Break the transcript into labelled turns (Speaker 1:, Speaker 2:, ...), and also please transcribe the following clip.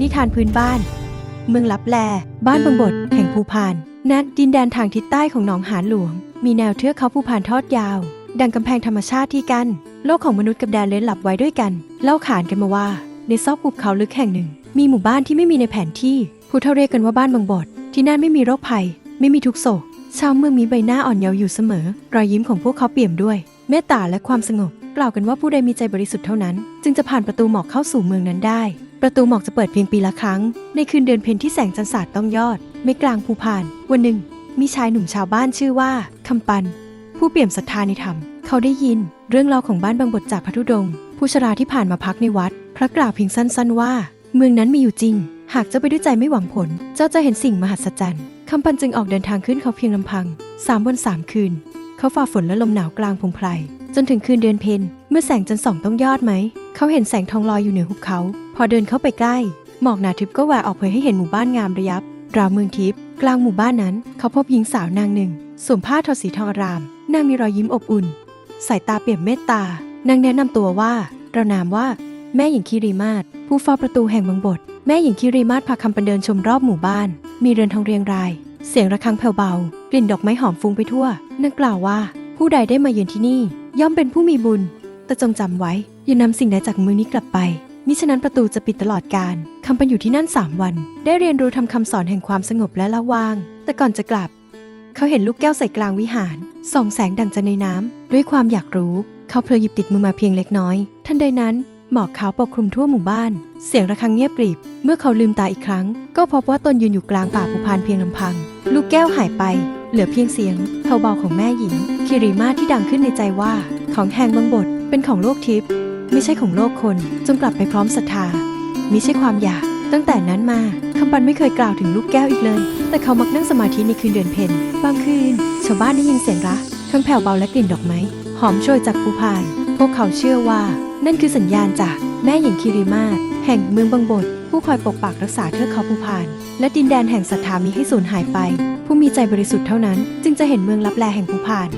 Speaker 1: นิทานพื้นบ้าน เมืองลับแล บ้านบางบทแห่งภูพานณดินแดนทางทิศใต้ของหนองหานหลวง มีแนวเทือกเขาภูพานทอดยาว ดังกำแพงธรรมชาติที่กันโลกของมนุษย์กับแดนเล้นลับไว้ด้วยกัน เล่าขานกันมาว่า ในซอกภูเขาลึกแห่งหนึ่ง มีหมู่บ้านที่ไม่มีในแผนที่ผู้เท่าเรียกกันว่าบ้านบางบทที่นั่นไม่มีโรคภัย ไม่มีทุกโศกชาวเมืองมีใบหน้าอ่อนเยาว์อยู่เสมอ รอยยิ้มของพวกเขาเปี่ยมด้วย เมตตาและความสงบ กล่าวกันว่าผู้ใดมีใจบริสุทธิ์เท่านั้น จึงจะผ่านประตูหมอกเข้าสู่เมืองนั้นได้ ประตูหมอกจะเปิดเพียงปีละครั้ง ในคืนเดือนเพ็ญที่แสงจันทร์สาดต้องยอด ไม่กลางภูพาน วันหนึ่ง มีชายหนุ่มชาวบ้านชื่อว่าคำปัน ผู้เปี่ยมศรัทธาในธรรม เขาได้ยิน เรื่องเล่าของบ้านบางบทจากพระธุดงค์ผู้ชราที่ผ่านมาพักในวัด พระกล่าวเพียงสั้นๆว่า เมืองนั้นมีอยู่จริง หากเจ้าไปด้วยใจไม่หวังผล เจ้าจะเห็นสิ่งมหัศจรรย์คำปันจึงออกเดินทางขึ้นเขาเพียงลำพังสามวันสามคืน เขาฝ่าฝนและลมหนาวกลางพงไพรจนถึงคืนเดือนเพ็ญเมื่อแสงจันทร์ส่องต้องยอดไหม เขาเห็นแสงทองลอยอยู่เหนือหุบเขา พอเดินเข้าไปใกล้ หมอกหนาทึบก็แหวกออกเผยให้เห็นหมู่บ้านงามระยับราวเมืองทิพย์กลางหมู่บ้านนั้น เขาพบหญิงสาวนางหนึ่งสวมผ้าทอสีทองอาราม นางมีรอยยิ้มอบอุ่น สายตาเปี่ยมเมตตา นางแนะนำตัวว่าเรานามว่า แม่หญิงคิริมาศผู้เฝ้าประตูแห่งบางบท แม่หญิงคิริมาศพาคำปันเดินชมรอบหมู่บ้าน มีเรือนทองเรียงราย เสียงระฆังแผ่วเบา กลิ่นดอกไม้หอมฟุ้งไปทั่วนางกล่าวว่า ผู้ใดได้มาเยือนที่นี่ ย่อมเป็นผู้มีบุญ แต่จงจำไว้ อย่านำสิ่งใดจากมือนี้กลับไป มิฉะนั้นประตูจะปิดตลอดกาลคำปันอยู่ที่นั่นสามวัน ได้เรียนรู้ทำคำสอนแห่งความสงบและละวาง แต่ก่อนจะกลับ เขาเห็นลูกแก้วใส่กลางวิหาร ส่องแสงดังจันทร์ในน้ำด้วยความอยากรู้ เขาเพลอหยิบติดมือมาเพียงเล็กน้อย ทันใดนั้นหมอกขาวปกคลุมทั่วหมู่บ้าน เสียงระฆังเงียบกริบ เมื่อเขาลืมตาอีกครั้ง ก็พบว่าตนยืนอยู่กลางป่าภูพานเพียงลำพัง ลูกแก้วหายไป เหลือเพียงเสียงเบาๆของแม่หญิง คิริมาที่ดังขึ้นในใจว่า ของแห่งบางบทเป็นของโลกทิพย์ไม่ใช่ของโลกคนจงกลับไปพร้อมศรัทธามิใช่ความอยาก ตั้งแต่นั้นมาคำปันไม่เคยกล่าวถึงลูกแก้วอีกเลย แต่เขามักนั่งสมาธิในคืนเดือนเพ็ญบางคืน ชาวบ้านได้ยินเสียงระฆังแผ่วเบาและกลิ่นดอกไม้หอมโชยจากภูพาน พวกเขาเชื่อว่า นั่นคือสัญญาณจากแม่หญิงคิริมา แห่งเมืองบางบทผู้คอยปกปักรักษาเทือกเขาภูพาน และดินแดนแห่งศรัทธามิให้สูญหายไป ผู้มีใจบริสุทธิ์เท่านั้น จึงจะเห็นเมืองลับแลแห่งภูพาน